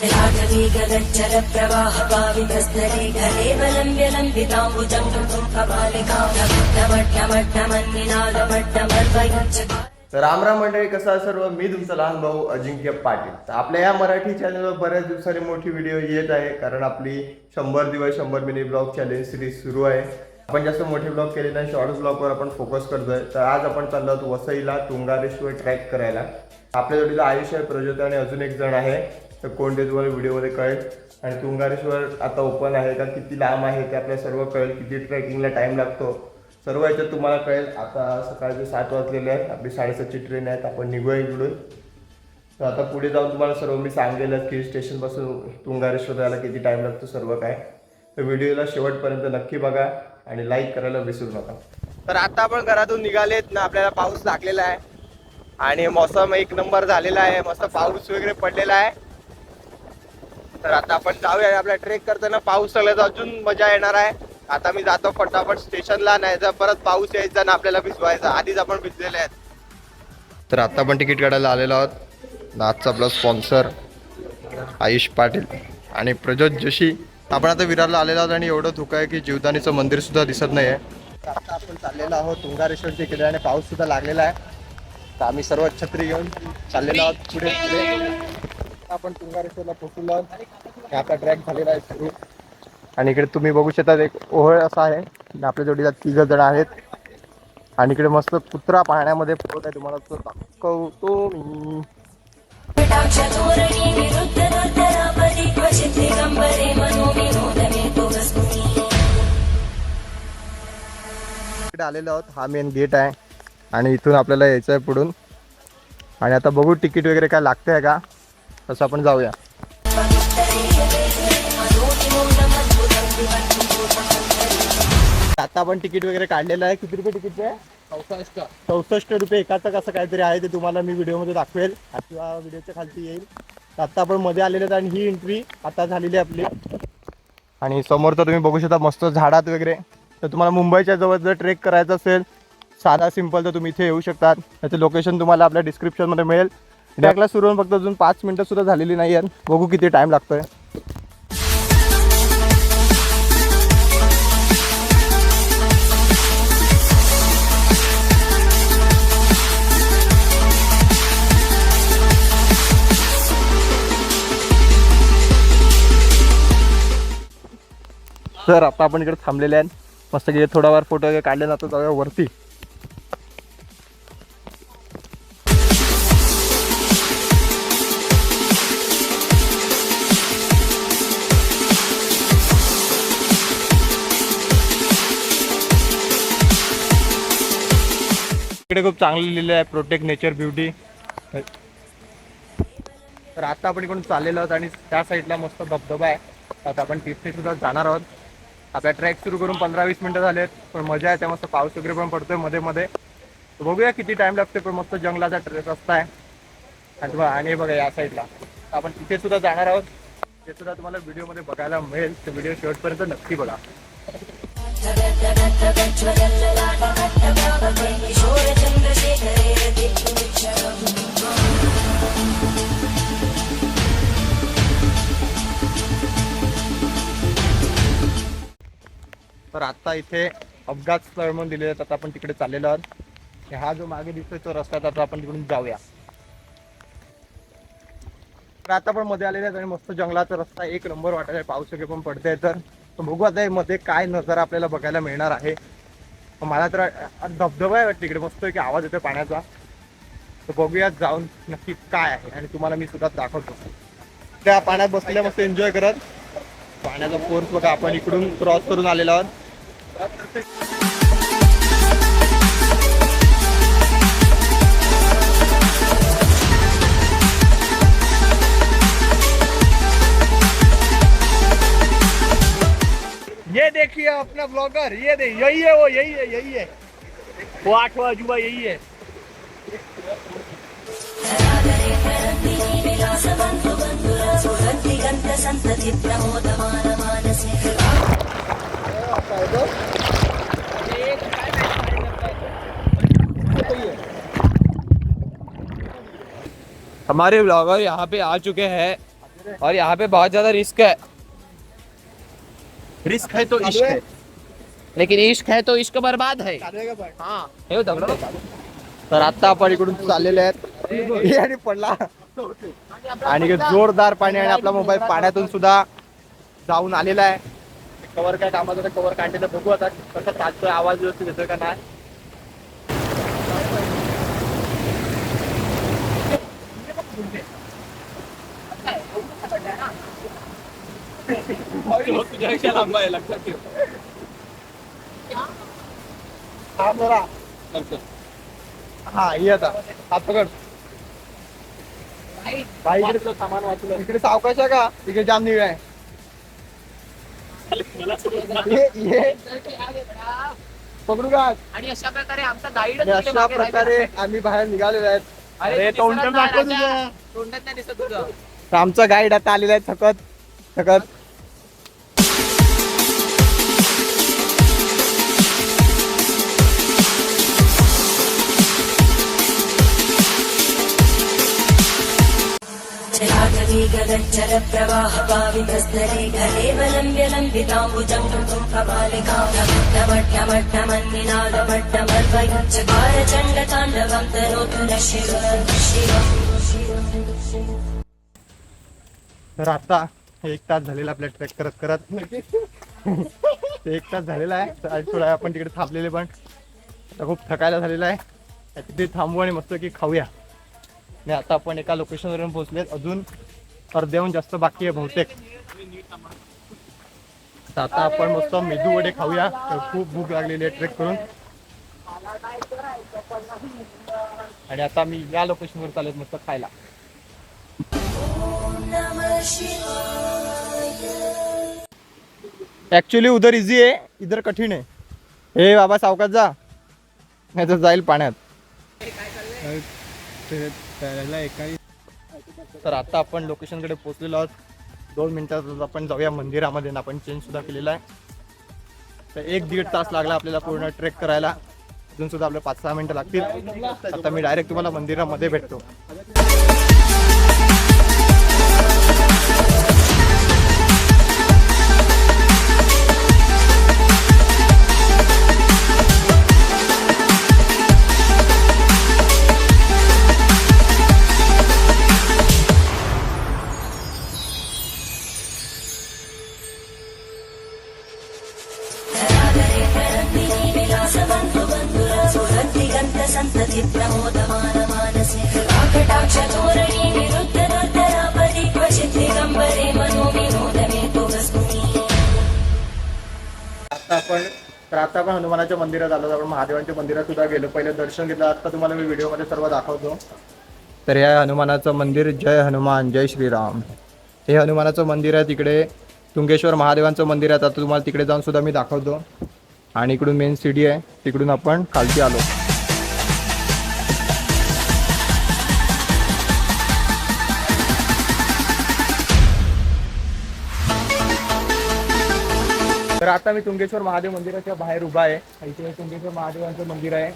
चलाटवीगगच्चरप्रवाहपावितस्तरे गलेवलम्ब्यलम्बिताम्बुजम् कृतुम् कपालिकामट्टमट्टमट्टमर्वयच्च तर राम राम मंडळी कसं सर्व? मी तुमचा लहान भाऊ अजिंक्य पाटील. तर आपल्या या मराठी चॅनलवर बऱ्याच दिवसांनी मोठी व्हिडिओ येत आहे कारण आपली शंभर दिवस शंभर मिनी ब्लॉग चॅलेंज सिरीज सुरू आहे. आपण जास्त मोठे ब्लॉग केले नाही शॉर्ट ब्लॉगवर आपण फोकस करतोय. तर आज आपण चाललो आहोत वसईला तुंगारेश्वर ट्रॅक करायला. आपल्या जोडीला आयुष आहे प्रज्योत आणि अजून एक जण आहे. तर कोणते तुम्हाला व्हिडिओमध्ये कळेल. आणि तुंगारेश्वर आता ओपन आहे का किती लांब आहे ते आपल्याला सर्व कळेल किती ट्रेकिंगला टाईम लागतो. सर्व याच्यात तुम्हाला कळेल. आता सकाळचे सात वाजलेले आहेत. आपली साडेसातची ट्रेन आहेत. आपण निघूया इकडून. तर आता पुढे जाऊन तुम्हाला सर्व मी सांगेलच की स्टेशनपासून तुंगारेश्वर जायला किती टाईम लागतो सर्व काय. तर व्हिडिओला शेवटपर्यंत नक्की बघा आणि लाईक करायला विसरू नका. तर आता आपण घरातून निघालेत ना आपल्याला पाऊस लागलेला आहे. आणि मौसम एक नंबर झालेला आहे. मस्त पाऊस वगैरे पडलेला आहे. तर आता आपण जाऊया. आपल्या ट्रेक करताना पाऊस तर अजून मजा येणार आहे. आता मी जातो फटाफट स्टेशनला नाही तर परत पाऊस यायचा ना आपल्याला भिजवायचा. आधीच आपण भिजलेले आहेत. तर आता आपण तिकीट काढायला आलेलो आहोत. आजचा आपला स्पॉन्सर आयुष पाटील आणि प्रज्योत जोशी. आपण आता विरारला आलेलो आहोत आणि एवढं धुकं आहे की जीवदानीचं मंदिर सुद्धा दिसत नाही आहे आता आपण चाललेलो आहोत तुंगारेश्वरच्या इकडे आणि पाऊस सुद्धा लागलेला आहे. तर आम्ही सर्व छत्री घेऊन चाललेलो आहोत पुढे पुढे. आपण तुंगारेश्वरला पोहोचलो हे आपला ट्रॅक झालेला आहे सुरू. आणि इकडे तुम्ही बघू शकता एक ओहळ असा आहे. आणि आपल्या जोडीला तिघ जण आहेत. आणि इकडे मस्त कुत्रा पाण्यामध्ये पोहत आहे. तुम्हाला तो दाखवतो मी. इकडे आलेलो आहोत. हा मेन गेट आहे. आणि इथून आपल्याला यायचं आहे पुढून. आणि आता बघू तिकीट वगैरे काय लागतंय का? तसं आपण जाऊया. आता आपण तिकीट वगैरे काढलेलं आहे. किती रुपये तिकीट आहे चौसष्ट. चौसष्ट रुपये. एकाचं कसं काहीतरी आहे ते तुम्हाला मी व्हिडिओमध्ये दाखवेल. किंवा व्हिडिओच्या खालती येईल. तर आता आपण मध्ये आलेले आहेत आणि ही एंट्री आता झालेली आहे आपली. आणि समोर तर तुम्ही बघू शकता मस्त झाडात वगैरे. तर तुम्हाला मुंबईच्या जवळ जर ट्रेक करायचं असेल साधा सिंपल तर तुम्ही इथे येऊ शकतात. त्याचं लोकेशन तुम्हाला आपल्या डिस्क्रिप्शनमध्ये मिळेल. ट्रॅकला सुरू होऊन फक्त अजून पाच मिनटं सुद्धा झालेली नाही आहेत. बघू किती टाईम लागतोय. तर आता आपण इकडे थांबलेले आहेत. मस्त की थोडा वेळ फोटो वगैरे काढले जातो वरती. इकडे खूप चांगलं लिहिलं आहे प्रोटेक्ट नेचर ब्युटी तर आता आपण इकडून चाललेलो आहोत आणि त्या साईडला मस्त धबधबा आहे. आता आपण तिथे सुद्धा जाणार आहोत. आपला ट्रॅक सुरू करून पंधरा वीस मिनिटं झालेत पण मजा आहे त्या मस्त पाऊस वगैरे पण पडतोयमध्ये मध्ये. बघूया किती टाइम लागतोय पण मस्त जंगलाचा ट्रेक रस्ता आहे. आणि आणि बघा या साईडला. आपण तिथे सुद्धा जाणार आहोत. ते सुद्धा तुम्हाला व्हिडिओमध्ये बघायला मिळेल. तर व्हिडिओ शेवटपर्यंत नक्की बघा. तर आता इथे अपघात स्थळ म्हणून दिलेले आहेत आता आपण तिकडे चाललेलो आहोत. हा जो मागे दिसतोय तो रस्ता आता आपण तिकडून जाऊया. तर आता पण मध्ये आलेले आहेत आणि मस्त जंगलाचा रस्ता एक नंबर वाटत आहे पाऊस वगैरे पण पडतंय तर. तर बघू आता मध्ये काय नजारा आपल्याला बघायला मिळणार आहे. मला तर धबधबा आहे वाटतं इकडे. मस्त की आवाज येतो पाण्याचा. तर बघूया जाऊन नक्की काय आहे. आणि तुम्हाला मी सुद्धा दाखवतो. त्या पाण्यात बसलेल्या मस्त एन्जॉय करत. पाण्याचा फोर्स बघा आपण इकडून क्रॉस करून आलेलो आहोत. ये देखिए अपना ब्लॉगर ये दे यही है वो, यही है यही है। वो आठवा अजूबा यही है। हमारे ब्लॉगर यहाँ पे आ चुके हैं और यहाँ पे बहुत ज़्यादा रिस्क है। रिस्क है तो इश्क है? लेकिन इश्क है तो इश्क बर्बाद है। हाँ हे दगड। तर आता आपण इकडून चाललेले आहेत. हे आणि पडला. आणि जोरदार पाणी आणि आपला मोबाईल पाण्यातून सुद्धा जाऊन आलेला आहे. कवर काय कामाचं कवर काढते तर बघू आता. कसं चालतोय आवाज व्यवस्थित येतोय का नाही? लांब आहे लक्षात ठेव हा ये आता हात पकड बाई इकडे सामान वाचलं इकडे सावकाश आहे का इकडे जाम निळ आहे ये ये पकडू का आणि अशा प्रकारे आमचा गाईड अशा प्रकारे आम्ही बाहेर निघालेलो आहेत अरे तोंड दाखव तुझं तोंडात नाही दिसत तुझं आमचा गाईड आता आलेला आहे थकत थकत. जलागवी प्रवाह पावितस्तरे गलेवलम्ब्य न शिव तर आता एक तास झालेला आपल्या ट्रॅक करत करत. एक तास झालेला आहे. थोडा आपण तिकडे थांबलेले पण. खूप थकायला झालेला आहे. तिथे थांबू आणि मस्त की खाऊया. आणि आता आपण एका लोकेशनवरून पोहोचलेत. अजून अर्ध्याहून जास्त बाकी आहे बहुतेक. आता आपण मस्त मेदू वडे खाऊया. तर खूप भूक लागलेली आहे ट्रेक करून. आणि आता मी या लोकेशनवर चालत मस्त खायला. ऍक्च्युली उधर इझी आहे. इधर कठीण आहे. हे बाबा सावकात जा. नाही तर जाईल पाण्यात तर आता आपण लोकेशनकडे पोचलेलो आहोत. दोन मिनटात आपण जाऊया मंदिरामध्ये आपण चेंज सुद्धा केलेला आहे. तर एक दीड तास लागला आपल्याला पूर्ण ट्रेक करायला. अजून सुद्धा आपले पाच सहा मिनिटं लागतील. आता मी डायरेक्ट तुम्हाला मंदिरामध्ये भेटतो. आता आपण तर आता आपण हनुमानाच्या मंदिरात आलो आपण महादेवांच्या मंदिरात सुद्धा गेलो. पहिले दर्शन घेतलं. आता तुम्हाला मी व्हिडिओमध्ये सर्व दाखवतो. तर हे आहे हनुमानाचं मंदिर जय हनुमान जय श्रीराम. हे हनुमानाचं मंदिर आहे तिकडे. तुंगेश्वर महादेवांचं मंदिर आहे. आता तुम्हाला तिकडे जाऊन सुद्धा मी दाखवतो. आणि इकडून मेन सिटी आहे. तिकडून आपण खालती आलो. तर आता मी तुंगेश्वर महादेव मंदिराच्या बाहेर उभा आहे. इथे तुंगेश्वर महादेवांचं मंदिर आहे.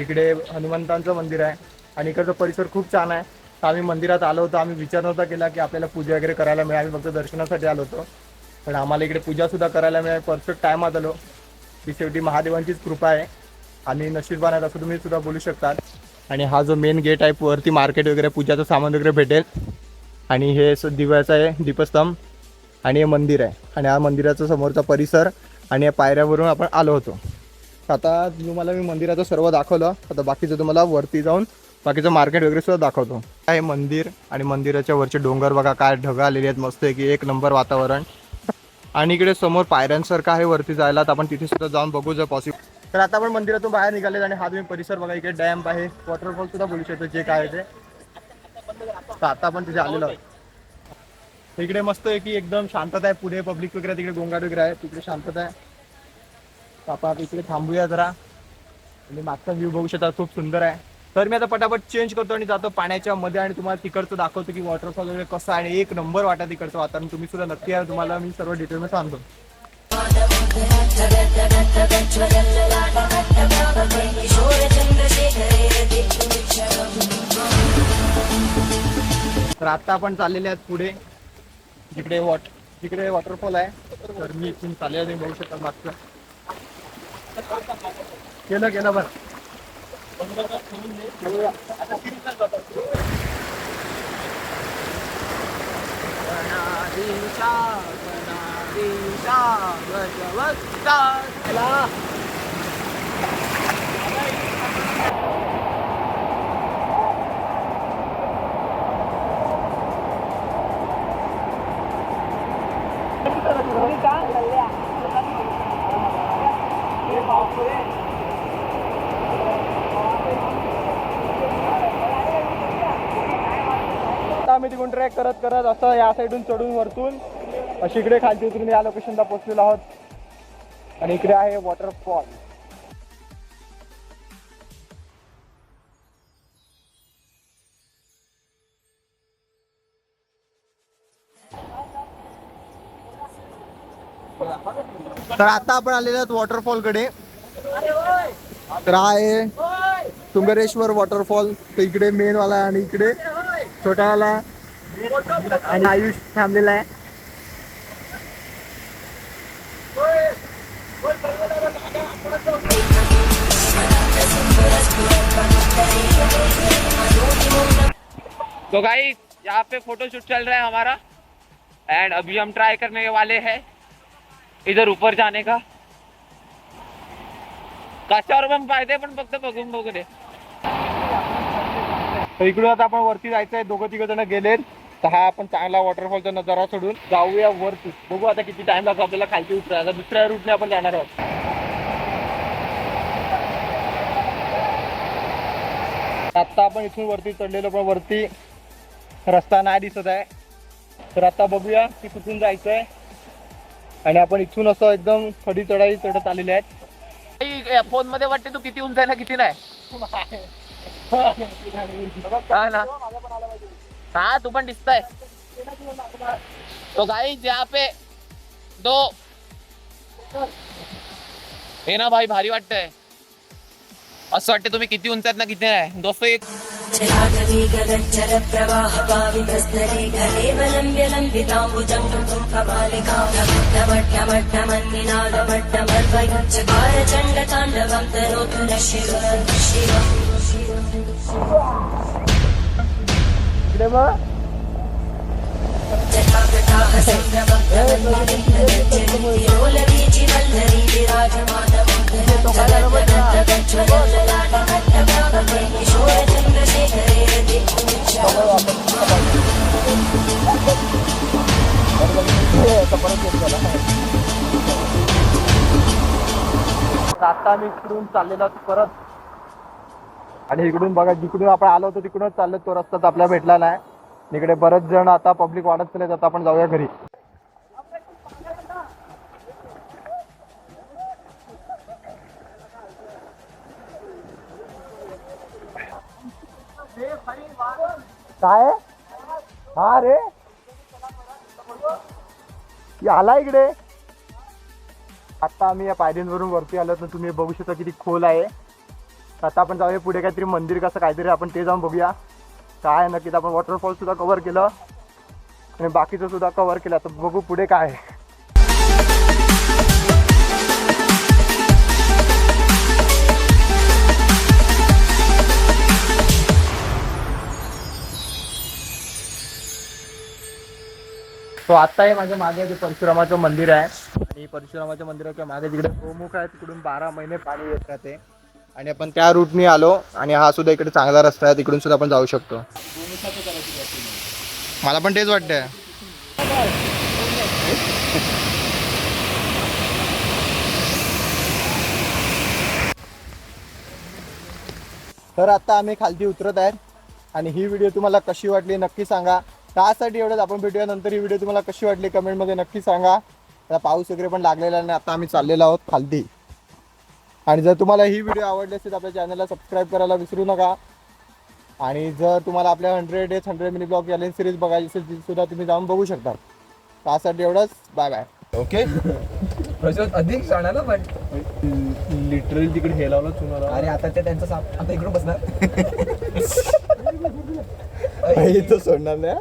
इकडे हनुमंतांचं मंदिर आहे. आणि इकडचा परिसर खूप छान आहे. तर आम्ही मंदिरात आलो होतो. आम्ही विचार नव्हता केला की आपल्याला पूजा वगैरे करायला मिळेल. आम्ही फक्त दर्शनासाठी आलो होतो. पण आम्हाला इकडे पूजा सुद्धा करायला मिळेल. परफेक्ट टायमात आलो. ती शेवटी महादेवांचीच कृपा आहे. आणि नशीबवान आहेत असं तुम्ही सुद्धा बोलू शकतात. आणि हा जो मेन गेट आहे वरती मार्केट वगैरे पूजाचं सामान वगैरे भेटेल. आणि हे दिव्याचं आहे दीपस्तंभ. आणि हे मंदिर आहे. आणि हा मंदिराचा समोरचा परिसर आणि या पायऱ्यावरून आपण आलो होतो. आता तुम्हाला मी मंदिराचं सर्व दाखवलं. आता बाकीचं तुम्हाला वरती जाऊन बाकीचं मार्केट वगैरे सुद्धा दाखवतो. हे मंदिर आणि मंदिराच्या वरचे डोंगर बघा काय ढगं आलेले आहेत मस्त की एक नंबर वातावरण. आणि इकडे समोर पायऱ्यांसारखं आहे वरती जायला तर आपण तिथे सुद्धा जाऊन बघू जर पॉसिबल तर आता आपण मंदिरातून बाहेर निघाले आणि हा तुम्ही परिसर बघा इकडे डॅम्प आहे. वॉटरफॉल सुद्धा बोलू शकतो जे काय आहे ते. तर आता आपण तिथे आलेलो आहोत. इकडे मस्त आहे की एकदम शांतता आहे. पुढे पब्लिक वगैरे तिकडे गोंगाट वगैरे आहे. तिकडे शांतता आहे. आपण इकडे थांबूया जरा. आणि मागचा व्ह्यू बघू शकता खूप सुंदर आहे. तर मी आता पटापट चेंज करतो आणि जातो पाण्याच्या मध्ये आणि तुम्हाला तिकडचं दाखवतो की वॉटरफॉल वगैरे कसं आहे. आणि एक नंबर वाटा तिकडचं वातावरण. तुम्ही सुद्धा नक्की आहे तुम्हाला मी सर्व डिटेलमध्ये सांगतो. तर आता आपण चाललेले आहेत पुढे. जिकडे वॉट जिकडे वॉटरफॉल आहे तर मी इथून चालेल आणि बघू शकता मागचं. केलं केलं बरं. आता मागून ट्रॅक करत करत असं या साईडून चढून वरतून अशी इकडे खालती उतरून या लोकेशनला पोहोचलेलो आहोत. आणि इकडे आहे वॉटरफॉल तर आता आपण आलेलो आहोत वॉटरफॉलकडे. तर हा आहे तुंगरेश्वर वॉटरफॉल तर इकडे मेन वाला आहे आणि इकडे छोटा वाला आहे आणि आयुष थांबलेला आहे. तो भाई यहाँ पे फोटो शूट चल रहा है हमारा। एंड अभी हम ट्राई करने वाले हैं इधर ऊपर जाने का। कशावर पण पाहिजे पण फक्त बघून बघू दे। तर इकडून आता आपण वरती जायचं आहे दोघं तिघ जण गेलेत. तर हा आपण चांगला वॉटरफॉलचा नजारा सोडून जाऊया वरती. बघू आता किती टाइम लागतो आपल्याला खालती उतरायला. दुसऱ्या रूटने आपण जाणार आहोत. आता आपण इथून वरती चढलेलो पण वरती रस्ता नाही दिसत आहे. तर आता बघूया की कुठून जायचं आहे आणि आपण इथून असं एकदम खडी चढाई चढत आलेले आहेत. फोनमध्ये वाटते तू किती उंच आहे ना किती नाही. हा, तू पण दिसतय तो गाईज यहाँ पे दो। हे ना भाई, भारी वाटतंय असं वाटतं तुम्ही किती उंच आहेत ना किती नाही दोस्तों, एक इकडे बघ. आता आम्ही इकडून चाललेलो परत. आणि इकडून बघा जिकडून आपण आलो होतो तिकडूनच चाललो तो रस्ता तर आपल्याला भेटला नाही. इकडे बरेच जण आता पब्लिक वाढत चालले आता आपण जाऊया घरी. काय? हा रे. आला इकडे. आता आम्ही या पायरींवरून वरती आलो तर तुम्ही बघू शकता किती खोल आहे. तर आता आपण जाऊया पुढे काहीतरी मंदिर कसं काहीतरी आपण ते जाऊन बघूया. काय आहे नक्कीच आपण वॉटरफॉल सुद्धा कव्हर केलं. आणि बाकीचं सुद्धा कव्हर केलं. तर बघू पुढे काय आहे. तो आता आहे माझ्या मागे जे परशुरामाचं मंदिर आहे. आणि परशुरामाच्या मंदिराच्या मागे जिकडे गोमुख आहे तिकडून बारा महिने पाणी येत राहते. आणि आपण त्या रूटनी आलो आणि हा सुद्धा इकडे चांगला रस्ता आहे तिकडून सुद्धा आपण जाऊ शकतो. मला पण तेच वाटतंय. तर आता आम्ही खालती उतरत आहेत आणि ही व्हिडिओ तुम्हाला कशी वाटली नक्की सांगा. त्यासाठी एवढंच आपण भेटूया नंतर. ही व्हिडिओ तुम्हाला कशी वाटली कमेंटमध्ये नक्की सांगा. आता पाऊस वगैरे पण लागलेला नाही आता आम्ही चाललेलो आहोत खालती. आणि जर तुम्हाला ही व्हिडिओ आवडली असेल तर आपल्या चॅनलला सबस्क्राईब करायला विसरू नका. आणि जर तुम्हाला आपल्या hundred days hundred mini blog challenge series बघायची असेल ती सुद्धा तुम्ही जाऊन बघू शकता. त्यासाठी एवढंच. बाय बाय ओके प्रशांत अधिक जाणार ना पण. लिटरली तिकडे हे लावलं चुना अरे आता ते त्यांचं साप आता इकडून बसणार. सोडणार नाही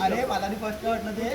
अरे मला फर्स्ट वाटलं ते.